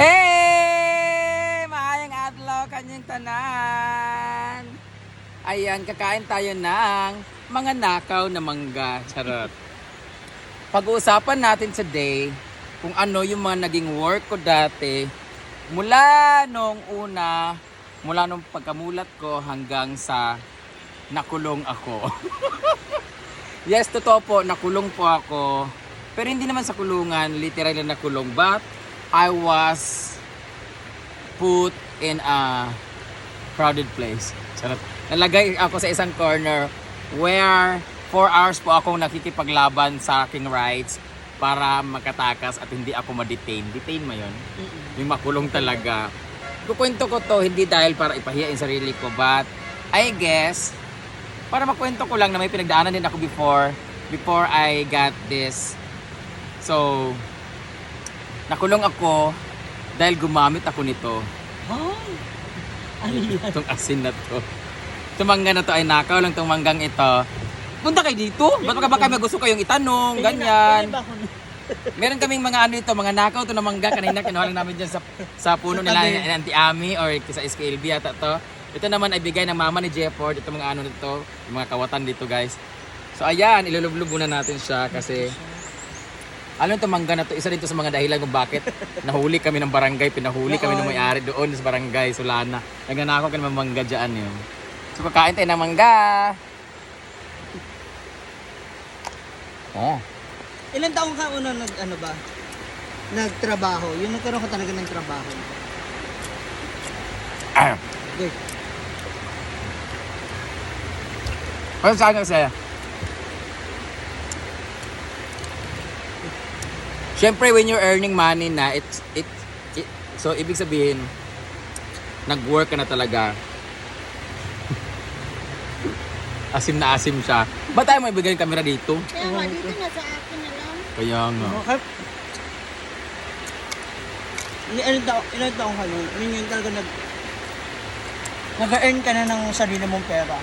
Hey! Maayang adlaw kanyang tanan. Ayan, kakain tayo ng mga nakaw na mangga. Charot. Pag-uusapan natin today kung ano yung mga naging work ko dati mula nung una, mula nung pagkamulat ko hanggang sa nakulong ako. yes, totoo po, nakulong po ako. Pero hindi naman sa kulungan, literal na nakulong. But I was put in a crowded place. Charot. Nalagay ako sa isang corner where 4 hours po akong nakikipaglaban sa aking rights para makatakas at hindi ako ma-detain. Detain mo yun? Yung makulong talaga. Kukwento ko to hindi dahil para ipahiya yung sarili ko but I guess para makwento ko lang na may pinagdaanan din ako before before I got this. So, nakulong ako dahil gumamit ako nito. Ay! Ano yan? Itong asin na to. Itong mangga na to ay nakaw lang itong manggang ito. Punta kayo dito? Ba't ka ba kayo gusto kayong itanong? Ganyan. Meron kaming mga ano ito, mga nakaw to na mangga. Kanina kinuha lang namin dyan sa, sa puno nila ni ni Auntie Ami or sa SKLB yata to. Ito naman ay bigay ng mama ni Jefford. Ito mga ano nito, mga kawatan dito guys. So ayan, ilulublog muna natin siya kasi alam ito mangga na to, isa dito sa mga dahilan kung bakit nahuli kami ng barangay, pinahuli kami ng may-ari doon sa barangay Sulana. Nagnanakaw kami ng mangga dyan yun. So kakain tayo ng mangga. Oh. Ilan taong ka una nag ano ba? Nagtrabaho. Yung nagkaroon ka talaga ng trabaho. Ah. Okay. Ano saan ka sa'yo? Siyempre, when you're earning money na, it's, it, it, so ibig sabihin, nag-work ka na talaga. asim na asim siya. Ba't tayo may ibigay yung camera dito? Kaya nga, dito na sa akin na lang. Kaya nga. Okay. Ilan taong, ilan taong ka nun? Ano yun talaga nag... Nag-earn ka na ng sarili mong pera.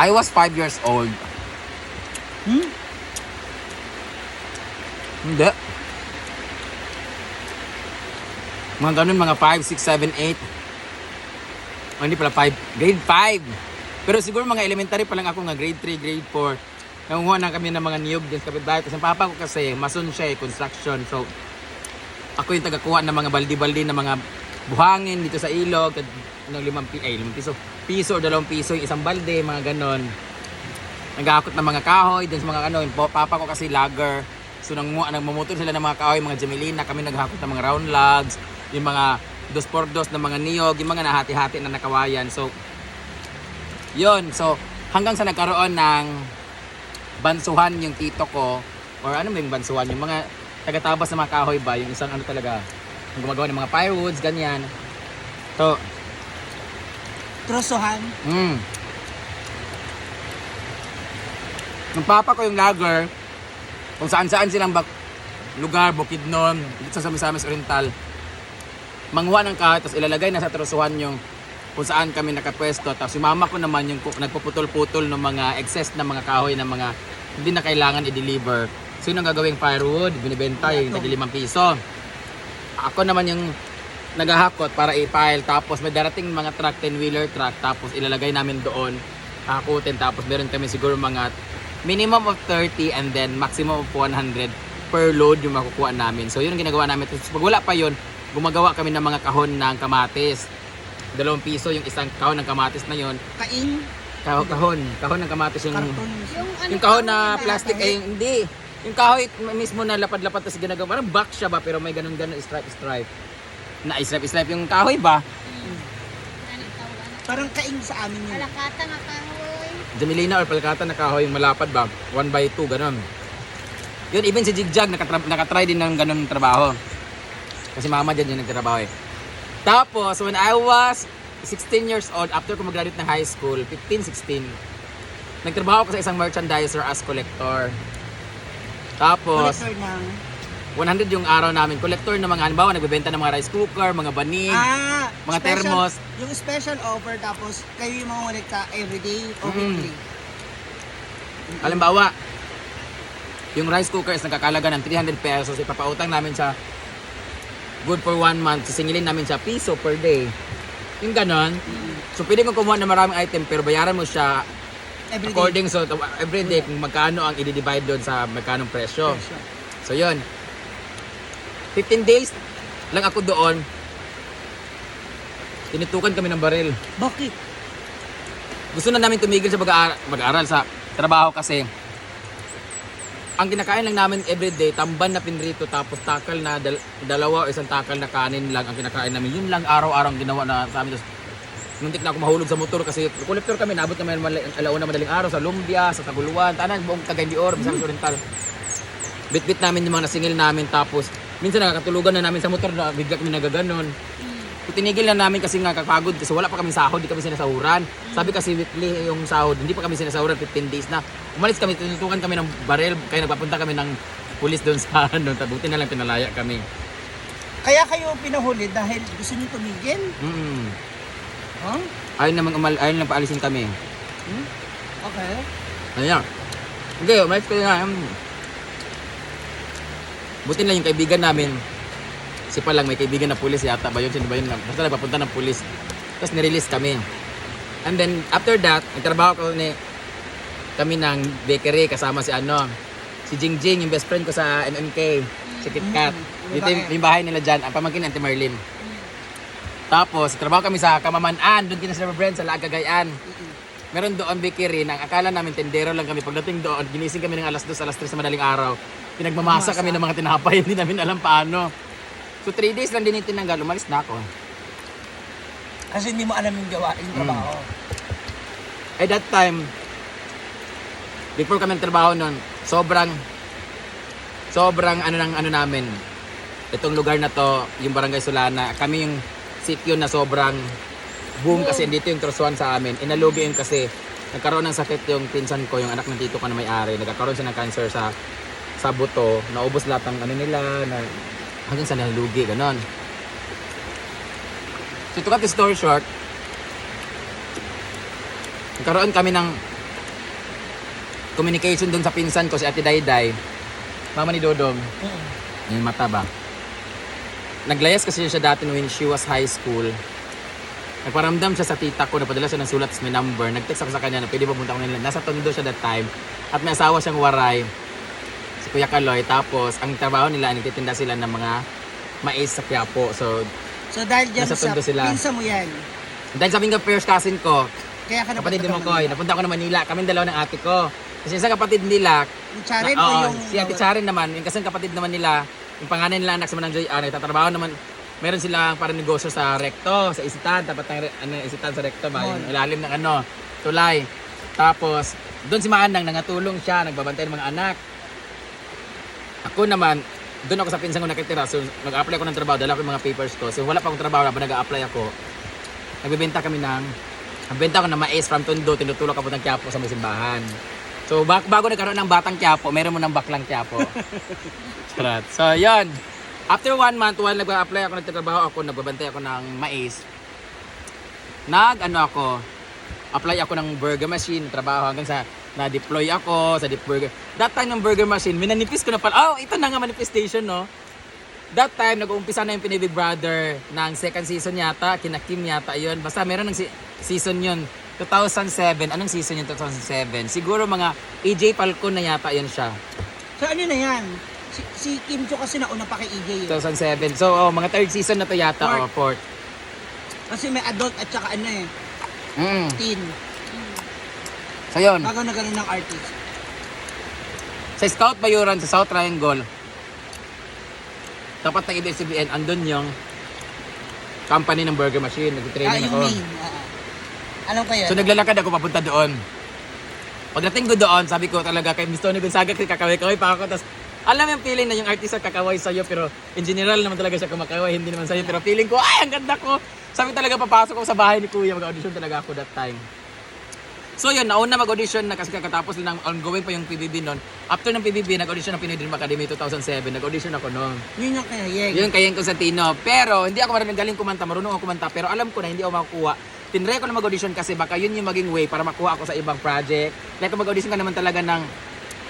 I was 5 years old. Hmm? Hindi. Mga ganun, mga 5, 6, 7, 8. Oh, hindi pala 5. Grade 5. Pero siguro mga elementary pa lang ako nga grade 3, grade 4. Nangunguha na kami ng mga niyog din sa kapitbahay. Kasi ang papa ko kasi, mason siya eh, construction. So, ako yung tagakuha ng mga baldi-baldi ng mga buhangin dito sa ilog. At ng limang, ay, limang piso. Piso or dalawang piso yung isang balde, mga ganon. Nag-aakot ng mga kahoy, din sa mga ano, yung papa ko kasi lagger. So nang nagmumotor sila ng mga kahoy, mga jamelina, kami naghakot ng mga round logs, yung mga dos por dos na mga niyog, yung mga nahati-hati na nakawayan. So, yon So, hanggang sa nagkaroon ng bansuhan yung tito ko, or ano ba yung bansuhan, yung mga tagatabas ng mga kahoy ba, yung isang ano talaga, yung gumagawa ng mga firewoods, ganyan. So, Trosohan. Mm. Nung papa ko yung lager, kung saan saan silang bak lugar, Bukidnon, dito sa Misamis Oriental, manguha ng kahoy, tapos ilalagay na sa trusuhan yung kung saan kami nakapwesto. Tapos yung mama ko naman yung nagpuputol-putol ng mga excess na mga kahoy na mga hindi na kailangan i-deliver. So yun ang gagawing firewood, binibenta yung tagi limang piso. Ako naman yung naghahakot para i-file tapos may darating mga truck 10 wheeler truck tapos ilalagay namin doon hakutin tapos meron kami siguro mga minimum of 30 and then maximum of 100 per load yung makukuha namin so yun ang ginagawa namin tapos pag wala pa yun gumagawa kami ng mga kahon ng kamatis dalawang piso yung isang kahon ng kamatis na yun Kain. kahon kahon, kahon ng kamatis yung Karton. Yung ano yung kahon na plastic ay hindi yung kahoy mismo na lapad-lapad tapos ginagawa parang box siya ba pero may ganun ganun stripe stripe na stripe stripe yung kahoy ba? Parang kain sa amin yun. Alakata nga kahoy. Jamelina or palkata na kahoy malapad ba? 1 by 2 ganun. Yun even si Jigjag nakatra- nakatry din ng ganun trabaho. Kasi mama dyan yung nagtrabaho eh. Tapos when I was 16 years old after ko mag-graduate ng high school 15 16 nagtrabaho ako sa isang merchandiser as collector. Tapos Collector. 100 yung araw namin. Collector ng mga, halimbawa, nagbebenta ng mga rice cooker, mga banig. Ah, Mga special- thermos. Yung special offer tapos kayo yung mga ka everyday o Mm. weekly. Halimbawa, yung rice cooker is nagkakalaga ng 300 pesos. Ipapautang namin sa good for one month, sisingilin namin siya piso per day. Yung ganon. So pwede mo kumuha ng maraming item pero bayaran mo siya Every day. according so every day kung magkano ang i-divide doon sa magkanong presyo. Presyo. So yun. 15 days lang ako doon. Tinitukan kami ng baril. Bakit? Gusto na namin tumigil sa mag-aaral sa trabaho kasi ang kinakain lang namin everyday, tamban na pinrito tapos takal na dal- dalawa o isang takal na kanin lang ang kinakain namin. Yun lang araw-araw ang ginawa na sa amin. Tapos, muntik na ako mahulog sa motor kasi kolektor kami, nabot kami mal- alauna madaling araw sa Lumbia, sa Taguluan, tanan, buong Cagayan Bisayas Oriental. Bit-bit namin yung mga nasingil namin tapos minsan nakakatulugan na namin sa motor na bigla kami nagaganon. So, tinigil na namin kasi nga kapagod kasi wala pa kami sahod, di kami sinasahuran. Sabi kasi weekly yung sahod, hindi pa kami sinasahuran 15 days na. Umalis kami, tinutukan kami ng baril, kaya nagpapunta kami ng pulis doon sa ano, tabuti na lang pinalaya kami. Kaya kayo pinahuli dahil gusto niyo tumigil? Mm. Huh? Ayun naman umal, ayun lang paalisin kami. Okay. Ayan. Okay, umalis kayo nga. Buti na yung kaibigan namin. Si pa lang may kaibigan na pulis yata ba yun? Sino ba yun? Basta nagpapunta ng pulis. Tapos nirelease kami. And then after that, nagtrabaho ko ni kami ng bakery kasama si ano, si Jingjing, yung best friend ko sa MMK, si KitKat. Mm, Dito yung, yung bahay nila dyan, ang pamangkin ni Auntie Marlene. Tapos, trabaho kami sa Kamamanaan, doon kina Sir Brent, sa Laagagayaan. Meron doon bakery nang akala namin tendero lang kami. Pagdating doon, ginising kami ng alas 2, alas 3 sa madaling araw. Pinagmamasa kami ng mga tinapay, hindi namin alam paano. So 3 days lang din yung tinanggal, umalis na ako. Kasi hindi mo alam yung gawain yung trabaho. At that time, before kami nagtrabaho noon, sobrang, sobrang ano ng ano namin, itong lugar na to, yung Barangay Solana, kami yung sityo na sobrang boom kasi dito yung Troswan sa amin. Inalugi yun kasi nagkaroon ng sakit yung pinsan ko, yung anak ng tito ko na may-ari. Nagkakaroon siya ng cancer sa sa buto. Naubos lahat ng ano nila, na, hanggang sa nalugi, ganon. So to cut the story short, nagkaroon kami ng communication doon sa pinsan ko, si Ate Dayday, mama ni Dodong, yung mata ba? Naglayas kasi siya dati when she was high school. Nagparamdam siya sa tita ko, napadala siya ng sulat sa may number. Nag-text ako sa kanya na pwede ba punta ko nila. Nasa tondo siya that time. At may asawa siyang waray, si Kuya Kaloy. Tapos, ang trabaho nila, nagtitinda sila ng mga mais sa Quiapo. So, So dahil dyan Nasa sa tondo sila. pinsa mo yan, dahil sabi nga first cousin ko, kaya ka kapatid napunta mo ng ko, Manila. napunta ako ng Manila. Kami dalawa ng ate ko. Kasi isang kapatid nila, Yung Charin Oo, o yung... si Ate Charin naman, yung kasing kapatid naman nila, yung pangalan nila anak sa Manang Joy, ah, nagtatrabaho naman, meron silang parang negosyo sa Recto, sa Isitan, tapat ng re- ano, Isitan sa Recto ba, yung ilalim ng ano, tulay. Tapos, doon si Maanang, nangatulong siya, nagbabantay ng mga anak. Ako naman, doon ako sa pinsan ko nakitira, so nag-apply ako ng trabaho, dala ko yung mga papers ko. So wala pa akong trabaho, habang nag-apply ako, nagbebenta kami ng, nagbenta ako ng mais from Tondo, tinutulog ako ng Quiapo sa may simbahan. So bak bago nagkaroon ng batang Quiapo, meron mo ng baklang Quiapo. Charot. So yon. After one month, while nag-apply ako, nagtatrabaho ako, nagbabantay ako ng mais, nag ano ako, apply ako ng burger machine, trabaho hanggang sa na-deploy ako sa deep burger. That time ng burger machine, minanipis ko na pala, oh, ito na nga manifestation, no? That time, nag-uumpisa na yung Pinibig Brother ng second season yata, kina Kim yata yun. Basta meron ng si- season yun. 2007, anong season yun 2007? Siguro mga AJ Falcon na yata yun siya. So ano na yan? Si, si Kim Cho kasi nauna pa kay EJ yun. 2007. So, oh, mga third season na to yata, Fourth. oh, fourth. Kasi may adult at saka ano eh, Mm. teen. So, yun. Bago na ganun ng artist. Sa Scout Bayuran, sa South Triangle, tapat ng ABS-CBN, andun yung company ng burger machine. Ah, Nag-training yung ako. main. Alam ko yun. So naglalakad ako papunta doon. Pagdating ko doon, sabi ko talaga kay Miss Tony Gonzaga, kakaway-kaway pa ako. Tapos alam yung feeling na yung artista kakaway sa'yo, pero in general naman talaga siya kumakaway, hindi naman sa'yo. Pero feeling ko, ay, ang ganda ko. Sabi talaga, papasok ko sa bahay ni Kuya, mag-audition talaga ako that time. So yun, nauna mag-audition na kasi kakatapos lang ongoing pa yung PBB noon. After ng PBB, nag-audition ng Pinoy Dream Academy 2007. Nag-audition ako noon. Yun yung kaya Yeg. Yun kay Yen Constantino. Pero hindi ako maraming galing kumanta, marunong ako kumanta, pero alam ko na hindi ako makukuha. Tinry ko na mag-audition kasi baka yun yung maging way para makuha ako sa ibang project. Like mag-audition ka naman talaga ng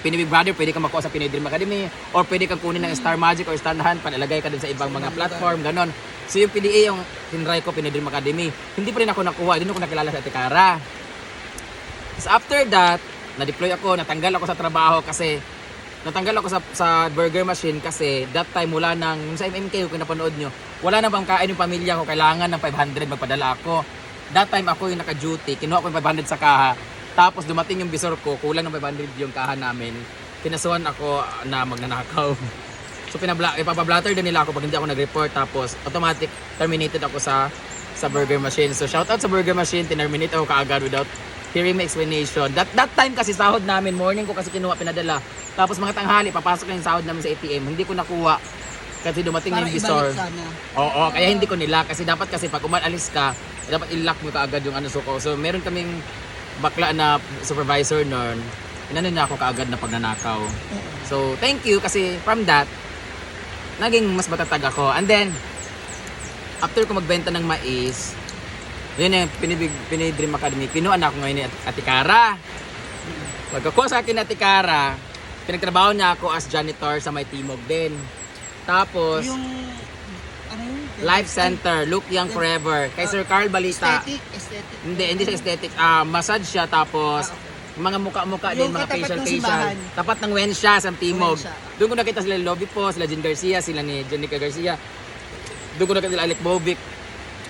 Pinoy Big Brother, pwede ka makuha sa Pinoy Dream Academy or pwede kang kunin ng Star Magic or Star Hunt, panilagay ka din sa ibang mga platform, ganon. So yung PDA, yung tinry ko, Pinoy Dream Academy, hindi pa rin ako nakuha, hindi ko nakilala sa Tikara. Tapos after that, na-deploy ako, natanggal ako sa trabaho kasi natanggal ako sa, sa burger machine kasi that time wala nang, sa MMK kung napanood nyo, wala na bang kain yung pamilya ko, kailangan ng 500 magpadala ako. That time ako yung naka-duty, kinuha ko yung 500 sa kaha, tapos dumating yung bisor ko, kulang ng 500 yung kaha namin. Kinasuhan ako na magnanakaw. So pinabla ipapablatter din nila ako pag hindi ako nag-report tapos automatic terminated ako sa sa burger machine. So shout out sa burger machine, tinerminate ako kaagad without hearing my explanation. That that time kasi sahod namin, morning ko kasi kinuha pinadala. Tapos mga tanghali papasok na yung sahod namin sa ATM. Hindi ko nakuha kasi dumating Para yung visor. sana. Oo, kaya hindi ko nila kasi dapat kasi pag umalis ka, dapat i-lock mo kaagad yung ano suko. So meron kaming bakla na supervisor noon. Inano niya ako kaagad na pagnanakaw. So thank you kasi from that naging mas matatag ako. And then after ko magbenta ng mais, yun yung pinibig, pinidream academy, kinuha na ako ngayon ni At- Atikara. Pagkakuha sa akin ni Atikara, pinagtrabaho niya ako as janitor sa may Timog din. Tapos, Yung, ano yun? Life Center, Look Young Forever. Kay Sir Carl Balita. Aesthetic, aesthetic. Hindi, hindi siya aesthetic. Ah, massage siya tapos mga muka-muka din, Yung mga katapat facial ng facial. simbahan. Tapat ng Wensha sa Timog. Wensha. Doon ko nakita sila Lobby po, sila Jen Garcia, sila ni Jenica Garcia. Doon ko nakita sila Alec Bovic.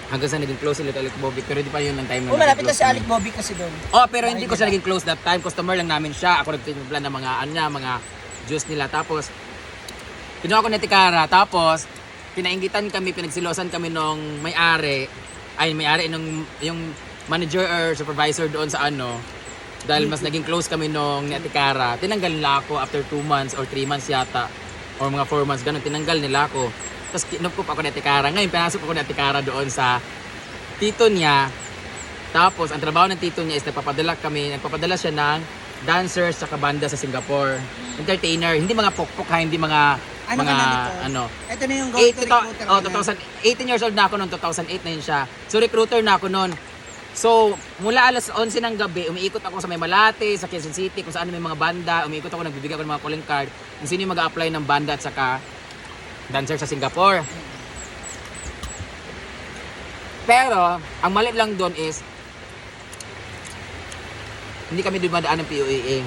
Hanggang sa naging close sila kay Alec Bovic. Pero hindi pa yun ng time na Oh, malapit na si Alec Bobby kasi doon. Oh, pero hindi ko siya naging close that time. Customer lang namin siya. Ako nagtimpla ng mga ano niya, mga juice nila. Tapos, kinuha ko na tikara. Tapos, pinaingitan kami, pinagsilosan kami nung may-ari. Ay, may-ari nung yung manager or supervisor doon sa ano. Dahil mas naging close kami nung ni Atikara. Tinanggal nila ako after 2 months or 3 months yata. Or mga 4 months, ganun. Tinanggal nila ako. Tapos kinukup ako ni Atikara. Ngayon, pinasok ako ni Atikara doon sa tito niya. Tapos, ang trabaho ng tito niya is nagpapadala kami, nagpapadala siya ng dancers sa banda sa Singapore. Entertainer, hindi mga pokpok ha, hindi mga Ano mga ano. Ito na yung Eight, go-to to, recruiter. oh, ka na. 2000, 18 years old na ako noon, 2008 na yun siya. So recruiter na ako noon. So, mula alas 11 ng gabi, umiikot ako sa may Malate, sa Quezon City, kung saan may mga banda, umiikot ako, nagbibigay ako ng mga calling card, kung sino yung mag-apply ng banda at saka dancer sa Singapore. Pero, ang mali lang doon is, hindi kami dumadaan ng POAA.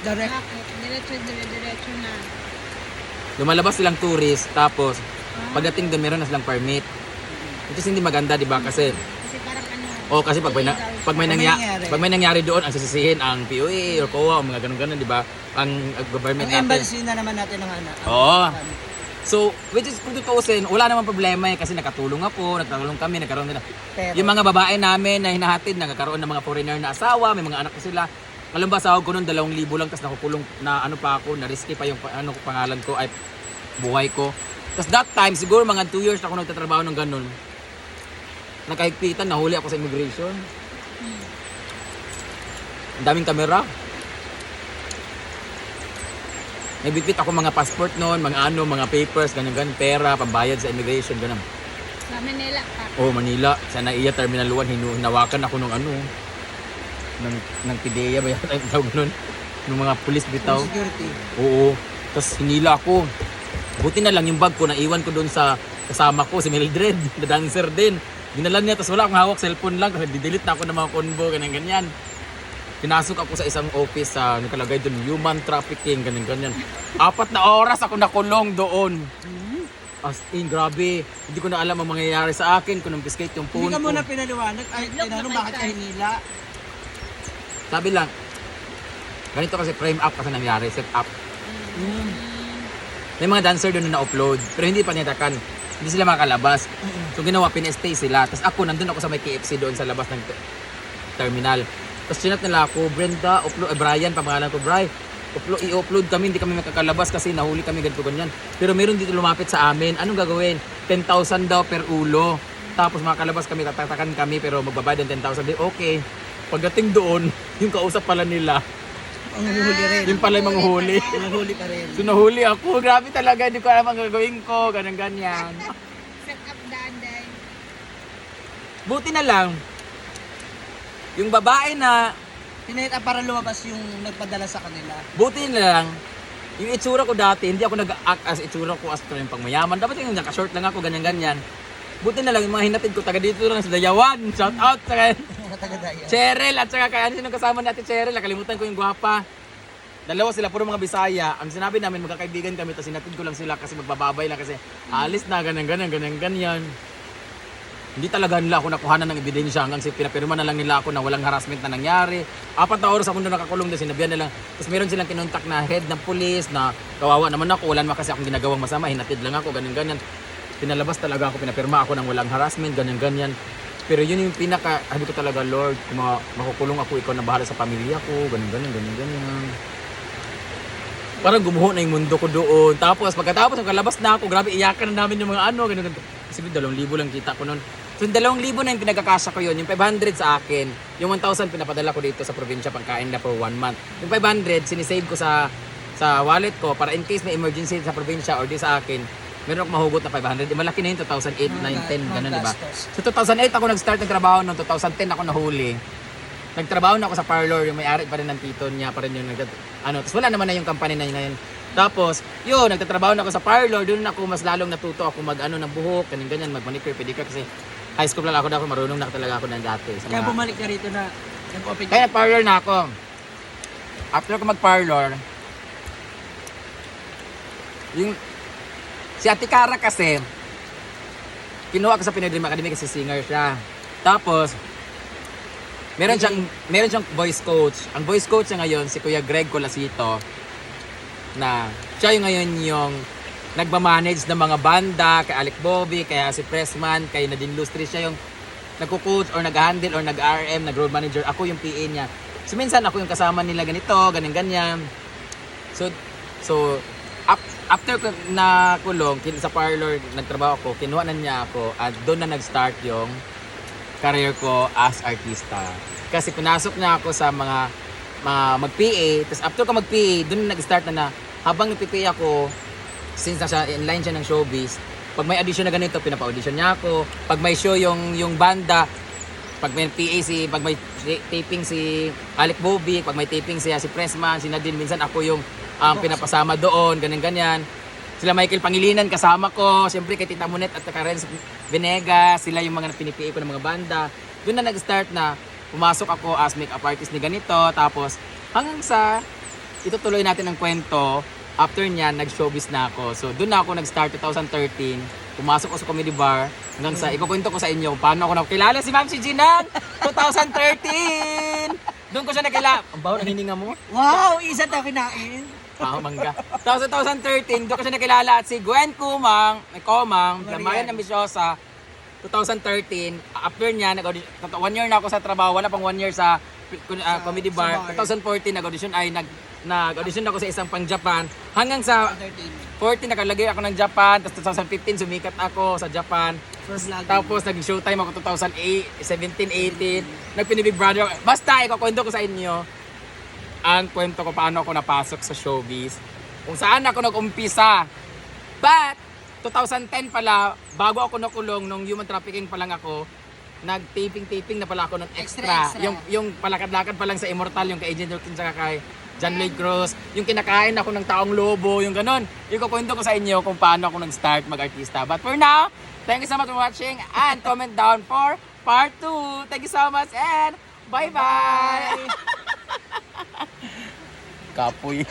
Direct. Diretso, dire- diretso na. Lumalabas silang tourist, tapos pagdating doon meron na silang permit. Which is hindi maganda, di ba? Kasi, Kasi parang ano. oh, kasi pag may, na, pag may, Pag may nangya, nangyari. pag may nangyari doon, ang sisisihin ang POA or COA o mga ganun-ganun, di ba? Ang uh, government Ang natin. embassy na naman natin ng ano. Oo. So, which is kung tutuusin, wala namang problema eh, kasi nakatulong ako, nagtulong kami, nagkaroon nila. Pero, Yung mga babae namin na hinahatid, nagkakaroon ng mga foreigner na asawa, may mga anak ko sila. Alam ba, sahod ko noon, dalawang libo lang, tapos nakukulong na ano pa ako, na risky pa yung pa- ano, pangalan ko, ay buhay ko. Tapos that time, siguro mga 2 years na ako nagtatrabaho ng ganun. Nakahigpitan, nahuli ako sa immigration. Ang daming kamera. May bitbit ako mga passport noon, mga ano, mga papers, ganyan ganyan, pera, pambayad sa immigration, ganun. Sa Manila pa. Oh, Manila. Sa Naiya Terminal 1, hinu- hinawakan ako nung ano, ng, ng PIDEA ba yata yung tawag nun? Nung mga pulis bitaw. security. Oo. Tapos hinila ako. Buti na lang yung bag ko, naiwan ko doon sa kasama ko, si Mildred, na dancer din. Dinala niya, tapos wala akong hawak, cellphone lang, kasi didelete na ako ng mga convo, ganyan ganyan. Pinasok ako sa isang office sa nakalagay doon, human trafficking, ganyan ganyan. Apat na oras ako nakulong doon. As in, grabe. Hindi ko na alam ang mangyayari sa akin kung confiscate yung Hindi phone ka ko. muna pinaliwanag. Ay, tinanong bakit ka hinila. Sabi lang, ganito kasi frame up kasi nangyari, set up. Mm. May mga dancer doon na na-upload, pero hindi pa nitakan. Hindi sila makalabas. So ginawa, pin-stay sila. Tapos ako, nandun ako sa may KFC doon sa labas ng te- terminal. Tapos chinat nila ako, Brenda, upload, eh, Brian, pamangalan ko, Bri, upload, i-upload kami, hindi kami makakalabas kasi nahuli kami ganito ganyan. Pero meron dito lumapit sa amin, anong gagawin? 10,000 daw per ulo. Tapos makalabas kami, tatatakan kami, pero magbabayad ng 10,000. Di, okay. Pagdating doon, yung kausap pala nila, Ang huli rin. yung pala yung manghuli. Ang huli ka rin. So nahuli ako, grabe talaga, hindi ko alam ang gagawin ko, ganyan ganyan. Set up daday. Buti na lang, yung babae na Pinahit para lumabas yung nagpadala sa kanila. Buti na lang, yung itsura ko dati, hindi ako nag-act as itsura ko as yung pangmayaman. Dapat yung naka-short lang ako, ganyan-ganyan. Buti na lang, yung mga hinatid ko, taga dito lang sa Dayawan. Shout out sa taga-daya. Cheryl at saka kaya sino kasama natin Cheryl, nakalimutan ko yung gwapa. Dalawa sila, puro mga Bisaya. Ang sinabi namin, magkakaibigan kami, tapos sinatid ko lang sila kasi magbababay lang kasi alis na, ganyan, ganyan, ganyan, ganyan. Hindi talaga nila ako nakuhanan ng ebidensya hanggang si pinapirma na lang nila ako na walang harassment na nangyari. Apat na oras ako doon nakakulong doon, sinabihan nila. Tapos meron silang kinontak na head ng police na kawawa naman ako, wala naman kasi akong ginagawang masama, hinatid lang ako, ganyan, ganyan. Pinalabas talaga ako, pinapirma ako ng walang harassment, ganyan, ganyan. Pero yun yung pinaka, sabi ko talaga, Lord, kung ma- makukulong ako, ikaw na bahala sa pamilya ko, ganyan, ganyan, ganyan, ganyan. Parang gumuho na yung mundo ko doon. Tapos pagkatapos, pagkalabas na ako, grabe, iyakan na namin yung mga ano, ganyan, ganyan. Kasi dalawang libo lang kita ko noon. So yung dalawang libo na yung pinagkakasya ko yun, yung 500 sa akin, yung 1,000 pinapadala ko dito sa probinsya pangkain na for one month. Yung 500, sinisave ko sa sa wallet ko para in case may emergency sa probinsya or di sa akin, meron akong mahugot na 500. Eh, malaki na yun, 2008, 9, 10, ganun, di ba? So 2008 ako nag-start ng trabaho noon, 2010 ako nahuli. Nagtrabaho na ako sa parlor, yung may-ari pa rin ng tito niya, pa rin yung nag ano, tapos wala naman na yung company na yun ngayon. Tapos, yun, nagtatrabaho na ako sa parlor, doon ako mas lalong natuto ako mag ano ng buhok, ganyan ganyan, mag manicure, pedicure kasi high school lang ako na ako, marunong na talaga ako ng dati. Sa Kaya mga, bumalik ka rito na nag-open kaya parlor na ako. After ko mag-parlor, yung si Ate Cara kasi, kinuha ko sa Pinoy Dream Academy kasi singer siya. Tapos, meron siyang, meron siyang voice coach. Ang voice coach niya ngayon, si Kuya Greg Colasito, na siya yung ngayon yung nagmamanage ng mga banda, kay Alec Bobby, kaya si Pressman, kay Nadine Lustre, siya yung nagko-coach or nag-handle or nag-RM, nag-road manager. Ako yung PA niya. So minsan ako yung kasama nila ganito, ganyan-ganyan. So, so after ko na kulong, sa parlor, nagtrabaho ako, kinuha na niya ako at doon na nag-start yung career ko as artista. Kasi pinasok niya ako sa mga mga mag-PA, tapos after ko mag-PA, doon na nag-start na na habang nag-PA ako, since nasa inline siya ng showbiz, pag may audition na ganito, pinapa-audition niya ako. Pag may show yung yung banda, pag may PA si, pag may taping si Alec Bobby, pag may taping si, si Pressman, si Nadine, minsan ako yung um, pinapasama doon, ganyan-ganyan. Sila Michael Pangilinan kasama ko, siyempre kay Tita Monet at kay Renz Venegas, sila yung mga pinipiay ko ng mga banda. Doon na nag-start na pumasok ako as makeup artist ni ganito, tapos hanggang sa itutuloy natin ang kwento, after niyan, nag-showbiz na ako. So, doon na ako nag-start 2013. Pumasok ako sa comedy bar. Hanggang sa, ikukwento ko sa inyo paano ako nakilala si Ma'am si Jinan 2013! Doon ko siya nakilala. Ang baho ng hininga mo? Wow, isa tayo kinain. Ah, mangga. Tapos 2013, doon ko siya nakilala at si Gwen Kumang, may Komang, Lamayan Ambisyosa, 2013. After niya, nag one year na ako sa trabaho, wala pang one year sa uh, comedy bar. sa 2014, nag-audition ay nag nag-audition ako sa isang pang Japan. Hanggang sa 14, nakalagay ako ng Japan. Tapos 2015, sumikat ako sa Japan. Vlog. Tapos naging showtime ako 2008, 17, 18. Nagpini Big Brother. Basta, ikukwento ko sa inyo ang kwento ko paano ako napasok sa showbiz. Kung saan ako nag-umpisa. But, 2010 pala, bago ako nakulong, nung human trafficking pa lang ako, nag-taping-taping na pala ako ng extra. Extra, extra. Yung, yung palakad-lakad pa lang sa Immortal, yung kay Agent Durkin saka kay John Lloyd Cruz, yung kinakain ako ng taong lobo, yung ganun. Yung kukwento ko sa inyo kung paano ako nag-start mag-artista. But for now, thank you so much for watching and comment down for part 2. Thank you so much and bye-bye! Kapoy.